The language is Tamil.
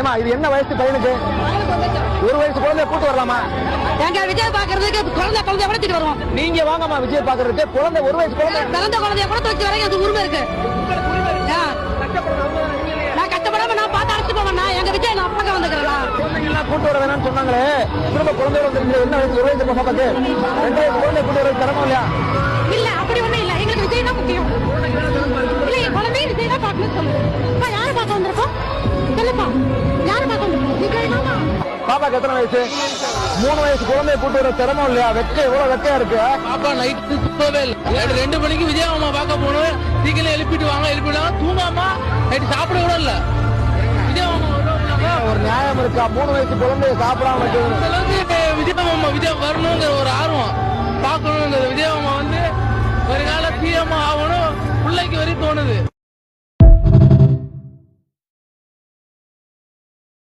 ஏமா இது என்ன வயசு பையனுக்கு? ஒரு வயசு குழந்தைய கூட்டு வரலாமா? எங்க விஜய் பாக்குறதுக்கு குழந்தை குழந்தைய கூட தூக்கிட்டு வருவோம். நீங்க வாங்கம்மா விஜய் பாக்குறதுக்கு குழந்தை ஒரு வயசு குழந்தை. பிறந்த குழந்தைய கூட தூக்கி வரைக்கும் அது உரிமை இருக்கு. நான் கஷ்டப்படாம நான் பார்த்து அழைச்சிட்டு போவேன் எங்க விஜய் நான் பக்கம் வந்துக்கிறேன் குழந்தைங்களாம் கூட்டு வர வேணாம்னு சொன்னாங்களே. திரும்ப குழந்தையோட வந்துருக்கீங்க என்ன வயசு? ஒரு வயசு பாப்பாக்கு? ரெண்டு வயசு குழந்தை கூட்டு வர சிரமம் இல்லையா? பாப்பாக்கு எத்தனை வயசு? மூணு வயசு குழந்தைய கூட்டு வர சிரமம் இல்லையா? வெக்க எவ்வளவு வெக்கையா இருக்கு? பாப்பா நைட்டு தூங்கவே இல்லை. ரெண்டு மணிக்கு விஜய் அம்மா பார்க்க போகணும் சீக்கிரம் எழுப்பிட்டு வாங்க எழுப்பிடுவாங்க தூங்காம நைட்டு சாப்பிட கூட இல்ல. விஜய் அம்மா வருவாங்க. ஒரு நியாயம் இருக்கா? மூணு வயசு குழந்தைய சாப்பிடாம வைக்கிறது இந்த அளவுக்கு விஜய் அம்மா விஜய் வரணுங்கிற